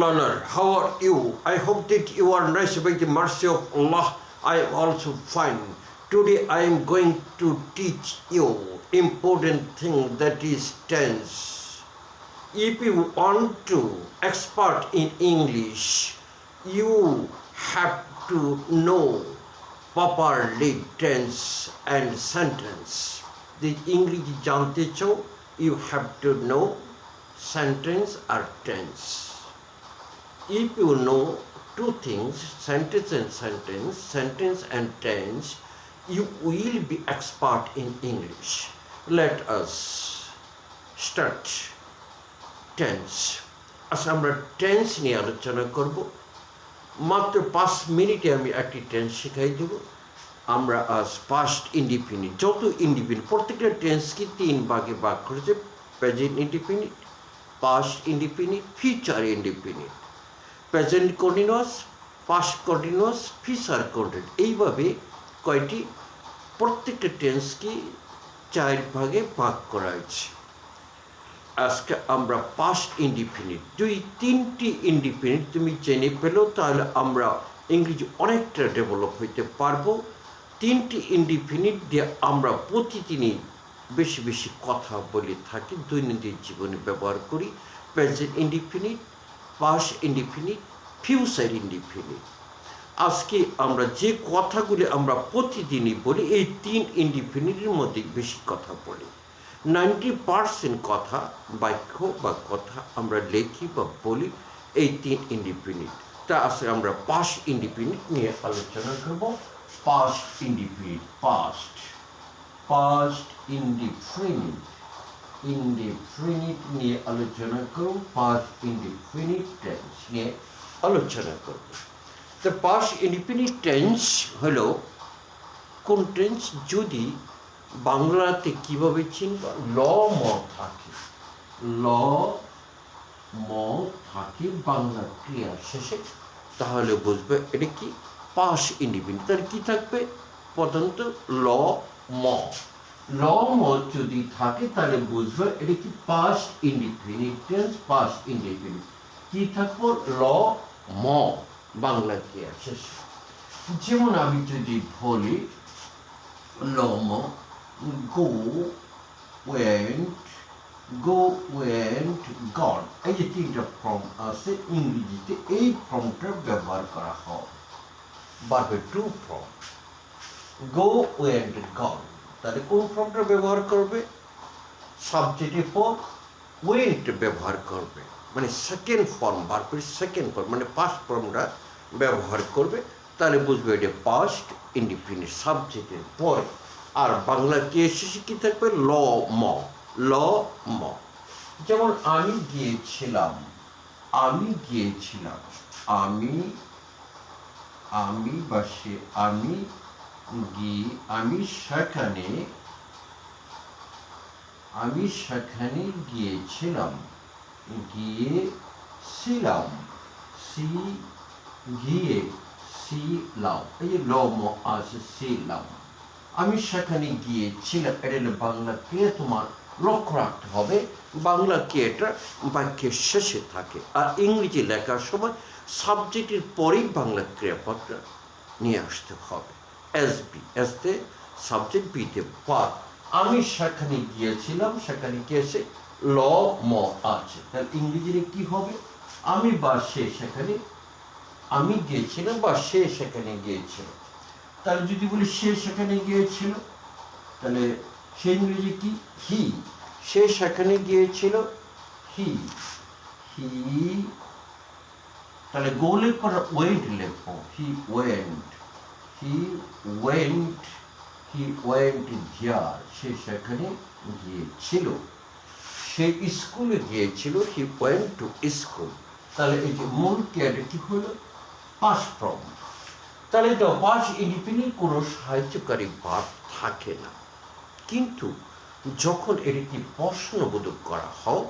My dear young learner, how are you? I hope that you are nice by the mercy of Allah. I am also fine. Today I am going to teach you important thing that is tense. If you want to expert in English, you have to know properly tense and sentence. The English জানতে চাও you have to know sentence or tense. If you know two things, sentence and sentence, sentence and tense, you will be expert in English. Let us start tense. আচ্ছা আমরা tense নিয়ে আলোচনা করব মাত্র পাঁচ মিনিটে আমি একটি টেন্স শেখাই দেব আমরা আজ পাস্ট ইন্ডিপেন্ডেন্ট যত ইন্ডিপেন্ডেন্ট প্রত্যেকটা টেন্সকে তিন ভাগে ভাগ করেছে present independent past independent future independent present continuous past continuous future continuous এইভাবে কয়টি প্রত্যেকটা টেন্সকে চার ভাগে ভাগ করা হয়েছে। আজকে আমরা পাস্ট ইন্ডিপেন্ডেন্ট যদি তিনটি ইন্ডিপেন্ডেন্ট তুমি জেনে পেল তাহলে আমরা ইংরেজি অনেকটা ডেভেলপ হইতে পারব। তিনটি ইন্ডিপেন্ডেন্ট দিয়ে আমরা প্রতিদিনই বেশি বেশি কথা বলে থাকি, দৈনন্দিন জীবনে ব্যবহার করি। Present independent past independent future independent আজকে আমরা যে কথাগুলি আমরা প্রতিদিনই বলি, এই তিন ইন্ডিপেন্ডেন্টের মধ্যে বেশি কথা বলি। নাইনটি পার্সেন্ট কথা, বাক্য বা কথা আমরা লেখি বা বলি এই তিন ইন্ডিপেন্ডেন্ট তা আজকে আমরা পাস ইন্ডিপেন্ডেন্ট নিয়ে আলোচনা করব। Past independent past past independent independent নিয়ে আলোচনা করব পাস্ট ইন্ডিপেন্ডেন্ট টেন্স নিয়ে আলোচনা করব তো পাস্ট ইন্ডিপেন্ডেন্ট টেন্স হলো কোন টেন্স যদি বাংলাতে কীভাবে চিনব? ল, ম থাকে। ল, ম থাকে বাংলা ক্রিয়া শেষে। তাহলে বুঝবে এটা কি? পাস ইন্ডিপেন্ডেন্ট তাহলে কি থাকবে? প্রধানত ল, ম। ল ম যদি থাকে, তাহলে বুঝবে এটা কি পাস ইন্ডিপেন্ডেন্ট পাস ইন্ডিপেন্ডেন্ট কি থাকব? ল ম বাংলা ক্রিয়া শেষে? যেমন আমি যদি বলি লম go went go went gone এই যে তিনটা ফর্ম আছে, ইংরেজিতে এই ফর্মটা ব্যবহার করা হয়। বারবে two form go went gone তাহলে কোন ফর্মটা ব্যবহার করবে? সাবজেক্টের পর ওয়েন্ট ব্যবহার করবে। মানে সেকেন্ড ফর্ম বারবের সেকেন্ড ফর্ম মানে পাস্ট ফর্মটা ব্যবহার করবে। তাহলে বুঝবে এটা পাস্ট ইন্ডিপেন্ডেন্ট সাবজেক্টের পরে। আর বাংলা কে শেষে কি থাকবে? ল, ম ল, ম। যেমন আমি গিয়েছিলাম আমি গিয়েছিলাম, আমি আমি বাসে আমি গিয়ে আমি সেখানে আমি সেখানে গিয়েছিলাম। গিয়েছিলাম। সি গিয়ে ছিলাম আছে ছিলাম। আমি সেখানে গিয়েছিলাম। এটা হলো বাংলা ক্রিয়া তোমার লক্ষ্য রাখতে হবে। বাংলা ক্রিয়াটা বাক্যের শেষে থাকে। আর ইংরেজি লেখার সময় সাবজেক্টের পরেই বাংলা ক্রিয়াপদটা নিয়ে আসতে হবে। এস বি এসতে সাবজেক্ট বিতে পার আমি সেখানে গিয়েছিলাম, সেখানে গিয়েছে ল ম আছে। তাহলে ইংরেজিতে কি হবে? আমি বা সে সেখানে, আমি গিয়েছিলাম বা সে সেখানে গিয়েছিল। তাহলে যদি বলি সে সেখানে গিয়েছিল, তাহলে সে ইংরেজি কি? হি সে সেখানে গিয়েছিল হি হি তাহলে গোলের পর ওয়েন্ট লেখো? He went he went he went there সে সেখানে গিয়েছিল। সে স্কুলে গিয়েছিল হি ওয়েন্ট টু স্কুল তাহলে এই যে মূল ক্রিয়াটা কি হলো পাস ফর্ম তাহলে তো পাস ইন্ডিপেন্ডেন্ট কোনো সাহায্যকারী ভাব থাকে না। কিন্তু যখন এটি প্রশ্নবোধক করা হোক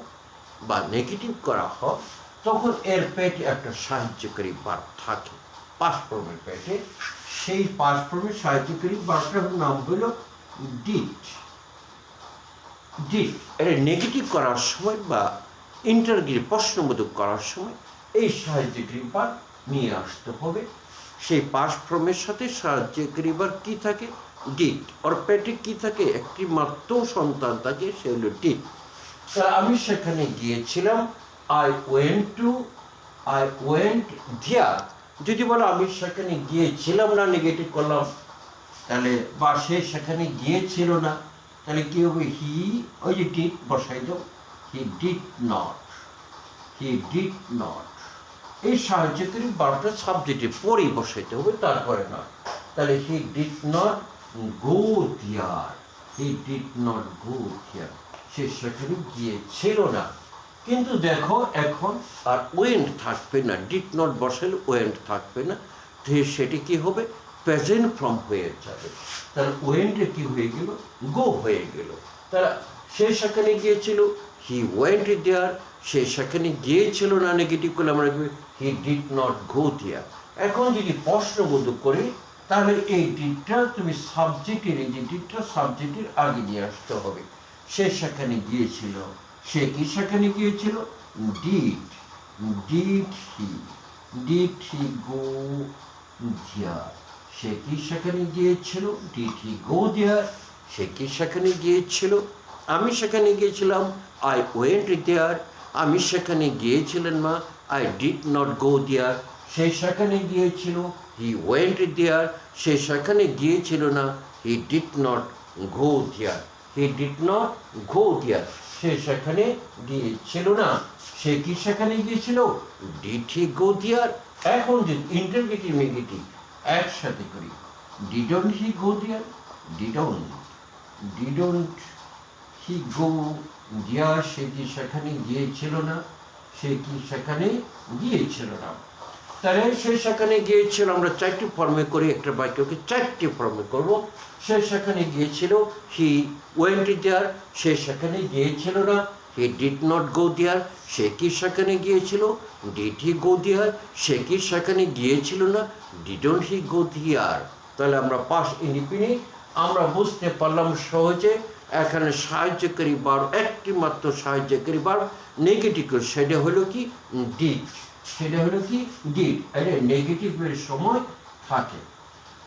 বা নেগেটিভ করা হোক তখন এর পেটে একটা সাহায্যকারী বার থাকে। পাসফর্মের পেটে সেই পাসফর্মের সাহায্যকারী ভাবটার নাম হলো ডিট। ডিট। এটা নেগেটিভ করার সময় বা ইন্টারগির প্রশ্নবোধক করার সময় এই সাহায্যকারী বার নিয়ে আসতে হবে। সেই ফর্মের সাথে সাহায্যকারী বার কি থাকে? ডিট। ওর পেটে কি থাকে? একটি মাত্র সন্তান থাকে, সে হলো ডিট। তা আমি সেখানে গিয়েছিলাম। I went to I went there যদি বলো আমি সেখানে গিয়েছিলাম না নেগেটিভ করলাম, তাহলে বা সে সেখানে গিয়েছিল না, তাহলে কি হবে? হি ওই যে ডিট বসাই দাও। He did not he did not এই সাহায্যকারী বারোটা সাবজেক্টে পরেই বসাইতে হবে, তারপরে নয়। তাহলে হি ডিড নট গো দিয়ার হি ডিড নট গো দিয়ার সে সেখানে গিয়েছিল না। কিন্তু দেখো এখন আর ওয়েন্ট থাকবে না ডিড নট বসালে ওয়েন্ট থাকবে না সেটি কি হবে? প্রেজেন্ট ফর্ম হয়ে যাবে। তাহলে ওয়েন্টে কি হয়ে গেল? গো হয়ে গেল। তারা সে সেখানে গিয়েছিল হি ওয়েন্ট দেয়ার সে সেখানে গিয়েছিল না নেগেটিভ করলে আমরা হি ডিড নট গো দেয়ার এখন যদি প্রশ্নবোধক করি, তাহলে এই ডিটটা তুমি সাবজেক্টের এই যে ডিটটা সাবজেক্টের আগে নিয়ে আসতে হবে। সে সেখানে গিয়েছিল। সে কি সেখানে গিয়েছিল? Did did he did he go there সে কি সেখানে গিয়েছিল? ডিড হি গো দেয়ার সে কি সেখানে গিয়েছিল? আমি সেখানে গিয়েছিলাম। আই ওয়েন্ট দেয়ার আমি সেখানে গিয়েছিলেন মা। I did not go there সে সেখানে গিয়েছিল। হি ওয়েন্ট দেয়ার সে সেখানে গিয়েছিল না। He did not go there he did not go there সে সেখানে গিয়েছিল না। সে কি সেখানে গিয়েছিল? ডিড হি গো দেয়ার এখন যে ইন্টারগেটিভ নেগেটিভ একসাথে করি। Didn't he go there didn't didn't he go there সে কি সেখানে গিয়েছিল না? সে কি সেখানে গিয়েছিল না? তাহলে সে সেখানে গিয়েছিল, আমরা চারটি ফর্মে করি, একটা বাক্যকে চারটি ফর্মে করব। সে সেখানে গিয়েছিল হি ওয়েন্ট দেয়ার সে সেখানে গিয়েছিল না he did not go there সে কি সেখানে গিয়েছিল ডিড হি গো দেয়ার সে কি সেখানে গিয়েছিল না ডিডন্ট হি গো দেয়ার তাহলে আমরা পাস ইন্ডিপেন্ডেন্ট আমরা বুঝতে পারলাম সহজে, এখানে সাহায্যকারী বার একটি মাত্র সাহায্যকারী বার নেগেটিভ সেটা হলো কি? ডিড সেটা হলো কি? ডিড এটা নেগেটিভের সময় থাকে।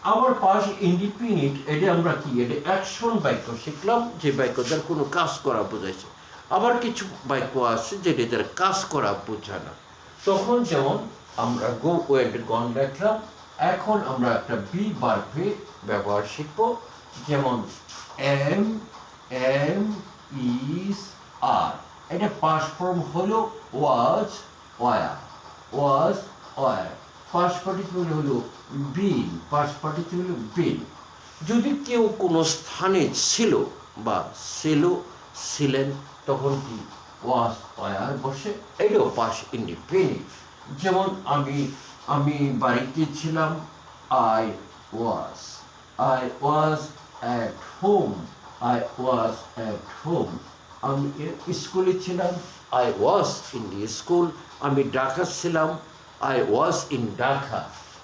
আবার পাশ ইন্ডিপেন্ডেন্ট এটা আমরা কি? এটা অ্যাকশন বাক্য শিখলাম যে বাক্য দ্বারা কোনো কাজ করা বোঝাইছে। আবার কিছু বাক্য আছে যেটা দ্বারা কাজ করা বোঝায় না। তখন যেমন আমরা গো ওয়েড গন দেখলাম, এখন আমরা একটা বি বার্ফে ব্যবহার শিখব, যেমন এম এম ইস আর এটা পাস ফর্ম হলো was were was were past particular হলো বিন পাস পার্টিকুলার হলো বিন। যদি কেউ কোনো স্থানে ছিল বা ছিল, ছিলেন, তখন কি ওয়াজ ওয়ার বসে? এটাও পাস ইন্ডিপেন্ডেন্ট যেমন আমি আমি বাড়িতে ছিলাম, I was. I was at home, I was at home. আমি স্কুলে ছিলাম, I was in the school. আমি ঢাকা ছিলাম আই ওয়াজ ইন ঢাকা।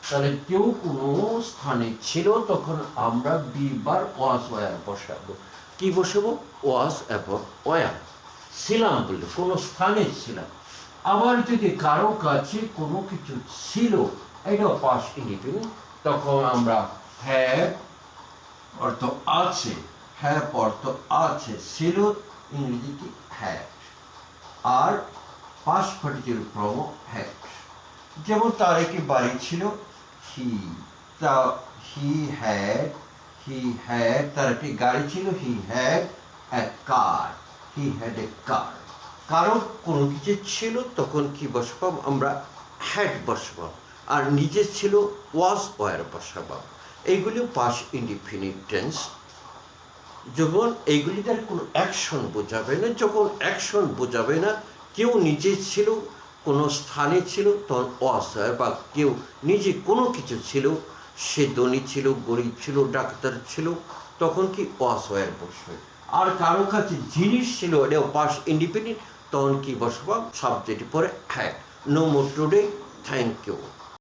তাহলে কেউ কোনো স্থানে ছিল, তখন আমরা বিবার ওয়াজ ওয়ার বসাবো। কি বসাবো? ওয়াজ এবং ওয়ার। ছিলাম বলে, কোনো স্থানে ছিলাম। আবার যদি কারও কাছে কোনো কিছু ছিল এটাও পাস ইন্ডিপেন্ডেন্ট তখন আমরা হ্যাঁ অর্থ আছে হ্যাঁ অর্থ আছে। ছিল ইংরেজি কি হ্যাড আর পাস পার্টিকুলার প্রম হ্যাড যেমন তার একটি বাড়ি ছিল, হি, তা হি হ্যাড হি হ্যাড, তার একটি গাড়ি ছিল, he had a car, he had a কার। কারও কোনো কিছু ছিল, তখন কি বসাবাম? আমরা হ্যাড বসাবাম, আর নিজের ছিল, ওয়াজ ওয়ার বসাবাম। এইগুলি পাস ইন্ডিফিনিট টেন্স যখন এইগুলি দ্বারা কোনো অ্যাকশন বোঝাবে না, যখন অ্যাকশন বোঝাবে না কেউ নিজে ছিল, কোনো স্থানে ছিল, তখন অসহায় বা কেউ নিজে কোনো কিছু ছিল, সে ধনী ছিল, গরিব ছিল, ডাক্তার ছিল, তখন কি অসহায়ের বসবে আর কারও কাছে জিনিস ছিল, এটাও পাস ইন্ডিপেন্ডেন্ট তখন কি বসবা সাবজেক্ট পরে? হ্যাঁ no more today thank you